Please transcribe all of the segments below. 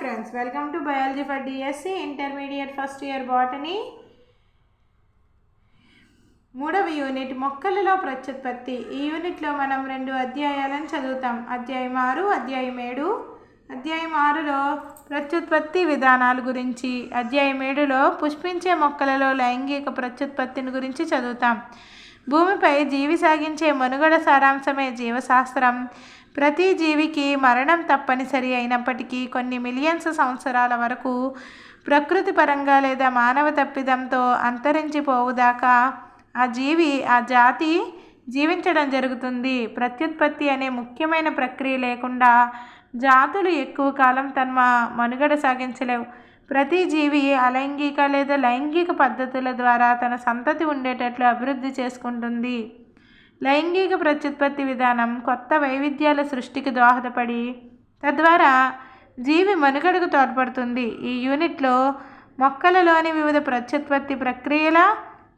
Friends welcome to biology for DSC intermediate first year botany మూడవ unit మొక్కలలో ప్రత్యుత్పత్తి. ఈ యూనిట్లో మనం రెండు అధ్యాయాలను చదువుతాం. అధ్యాయం ఆరు అధ్యాయం ఏడు. అధ్యాయం ఆరులో ప్రత్యుత్పత్తి విధానాల గురించి అధ్యాయం ఏడులో పుష్పించే మొక్కలలో లైంగిక ప్రత్యుత్పత్తిని గురించి చదువుతాం. భూమిపై జీవి సాగించే మనుగడ సారాంశమే జీవశాస్త్రం. ప్రతి జీవికి మరణం తప్పనిసరి అయినప్పటికీ కొన్ని మిలియన్స్ సంవత్సరాల వరకు ప్రకృతి పరంగా లేదా మానవ తప్పిదంతో అంతరించిపోవుదాకా ఆ జీవి ఆ జాతి జీవించడం జరుగుతుంది. ప్రత్యుత్పత్తి అనే ముఖ్యమైన ప్రక్రియ లేకుండా జాతులు ఎక్కువ కాలం తమ మనుగడ సాగించలేవు. ప్రతి జీవి అలైంగిక లేదా లైంగిక పద్ధతుల ద్వారా తన సంతతి ఉండేటట్లు అభివృద్ధి చేసుకుంటుంది. లైంగిక ప్రత్యుత్పత్తి విధానం కొత్త వైవిధ్యాల సృష్టికి దోహదపడి తద్వారా జీవి మనుగడకు తోడ్పడుతుంది. ఈ యూనిట్లో మొక్కలలోని వివిధ ప్రత్యుత్పత్తి ప్రక్రియల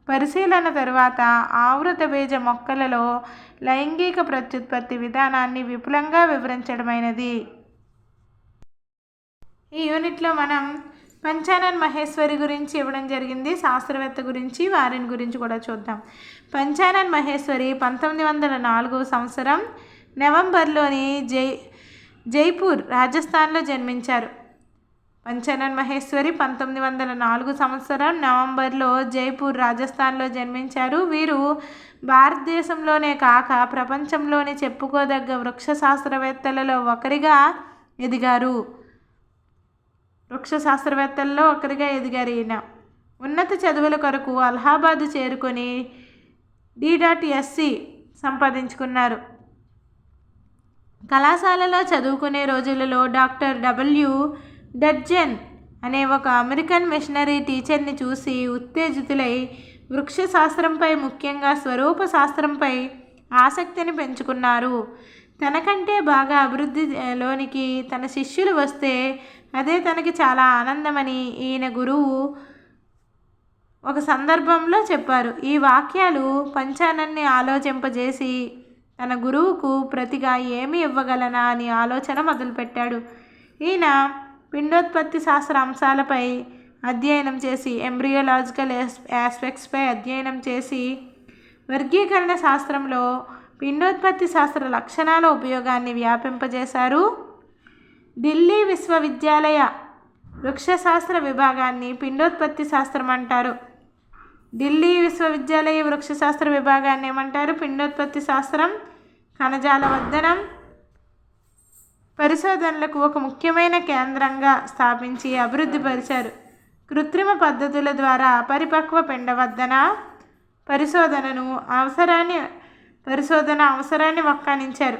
పరిశీలన తరువాత ఆవృత బీజ మొక్కలలో లైంగిక ప్రత్యుత్పత్తి విధానాన్ని విపులంగా వివరించడమైనది. ఈ యూనిట్లో మనం పంచానన్ మహేశ్వరి గురించి ఇవ్వడం జరిగింది. శాస్త్రవేత్త గురించి వారిని గురించి కూడా చూద్దాం. పంచానన్ మహేశ్వరి పంతొమ్మిది వందల నాలుగు సంవత్సరం నవంబర్లోని జై జైపూర్ రాజస్థాన్లో జన్మించారు. పంచానన్ మహేశ్వరి పంతొమ్మిది వందల నాలుగు సంవత్సరం నవంబర్లో జైపూర్ రాజస్థాన్లో జన్మించారు. వీరు భారతదేశంలోనే కాక ప్రపంచంలోని చెప్పుకోదగ్గ వృక్ష శాస్త్రవేత్తలలో ఒకరిగా ఎదిగారు. వృక్ష శాస్త్రవేత్తల్లో ఒకరిగా ఎదిగారు ఈయన. ఉన్నత చదువుల కొరకు అలహాబాద్ చేరుకొని డి ఎస్సి సంపాదించుకున్నారు. కళాశాలలో చదువుకునే రోజులలో డాక్టర్ డబ్ల్యూ డర్జన్ అనే ఒక అమెరికన్ మిషనరీ టీచర్ని చూసి ఉత్తేజితులై వృక్ష శాస్త్రంపై ముఖ్యంగా స్వరూప శాస్త్రంపై ఆసక్తిని పెంచుకున్నారు. తనకంటే బాగా అభివృద్ధిలోనికి తన శిష్యులు వస్తే అదే తనకి చాలా ఆనందమని ఈయన గురువు ఒక సందర్భంలో చెప్పారు. ఈ వాక్యాలు పంచానన్ని ఆలోచింపజేసి తన గురువుకు ప్రతిగా ఏమి ఇవ్వగలనా అని ఆలోచన మొదలుపెట్టాడు. ఈయన పిండోత్పత్తి శాస్త్ర అంశాలపై అధ్యయనం చేసి ఎంబ్రియోలాజికల్ ఆస్పెక్ట్స్పై అధ్యయనం చేసి వర్గీకరణ శాస్త్రంలో పిండోత్పత్తి శాస్త్ర లక్షణాల ఉపయోగాన్ని వ్యాపింపజేశారు. ఢిల్లీ విశ్వవిద్యాలయ వృక్షశాస్త్ర విభాగాన్ని పిండోత్పత్తి శాస్త్రం అంటారు. ఢిల్లీ విశ్వవిద్యాలయ వృక్షశాస్త్ర విభాగాన్ని ఏమంటారు? పిండోత్పత్తి శాస్త్రం కణజాల వర్ధనం పరిశోధనలకు ఒక ముఖ్యమైన కేంద్రంగా స్థాపించి అభివృద్ధి పరిచారు. కృత్రిమ పద్ధతుల ద్వారా పరిపక్వ పిండవర్ధన పరిశోధనను అవసరాన్ని పరిశోధన అవసరాన్ని వ్యాఖ్యానించారు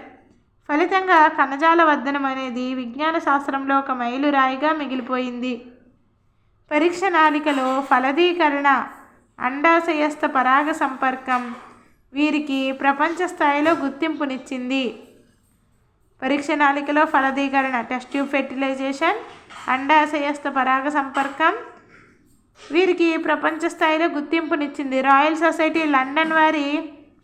ఫలితంగా కణజాల వర్ధనం అనేది విజ్ఞాన శాస్త్రంలో ఒక మైలురాయిగా మిగిలిపోయింది. పరీక్ష నాళికలో ఫలదీకరణ అండాశయస్థ పరాగ సంపర్కం వీరికి ప్రపంచ స్థాయిలో గుర్తింపునిచ్చింది. పరీక్ష నాళికలో ఫలదీకరణ టెస్ట్ ట్యూబ్ ఫెర్టిలైజేషన్ అండాశయస్థ పరాగ సంపర్కం వీరికి ప్రపంచ స్థాయిలో గుర్తింపునిచ్చింది. రాయల్ సొసైటీ లండన్ వారి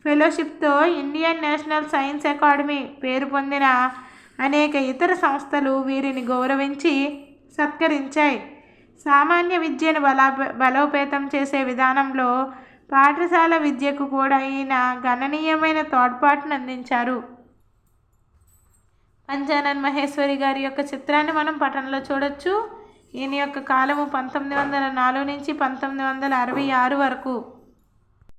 ఫెలోషిప్తో ఇండియన్ నేషనల్ సైన్స్ అకాడమీ పేరు పొందిన అనేక ఇతర సంస్థలు వీరిని గౌరవించి సత్కరించాయి. సామాన్య విద్యను బలా బలోపేతం చేసే విధానంలో పాఠశాల విద్యకు కూడా ఈయన గణనీయమైన తోడ్పాటును అందించారు. పంచానన్ మహేశ్వరి గారి యొక్క చిత్రాన్ని మనం పఠనంలో చూడొచ్చు. ఈయన యొక్క కాలము పంతొమ్మిది వందల నాలుగు నుంచి పంతొమ్మిది వందల అరవై ఆరు వరకు.